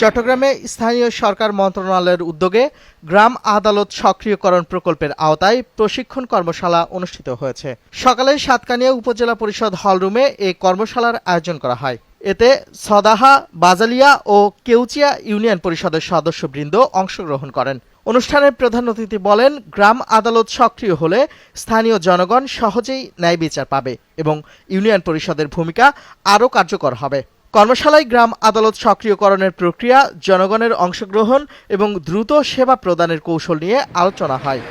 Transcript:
চট্টগ্রামে স্থানীয় সরকার মন্ত্রণালয়ের উদ্যোগে গ্রাম আদালত সক্রিয়করণ প্রকল্পের আওতায় প্রশিক্ষণ কর্মশালা অনুষ্ঠিত হয়েছে। সকালে সাতকানিয়া উপজেলা পরিষদ হলরুমে এই কর্মশালার আয়োজন করা হয়। এতে সদাহা, বাজালিয়া ও কেউচিয়া ইউনিয়ন পরিষদের সদস্যবৃন্দ অংশগ্রহণ করেন। অনুষ্ঠানের প্রধান অতিথি বলেন, গ্রাম আদালত সক্রিয় হলে স্থানীয় জনগণ সহজেই ন্যায় বিচার পাবে এবং ইউনিয়ন পরিষদের ভূমিকা আরও কার্যকর হবে। কর্মশালায় গ্রাম আদালত সক্রিয়করণের প্রক্রিয়া, জনগণের অংশগ্রহণ এবং দ্রুত সেবা প্রদানের কৌশল নিয়ে আলোচনা হয়।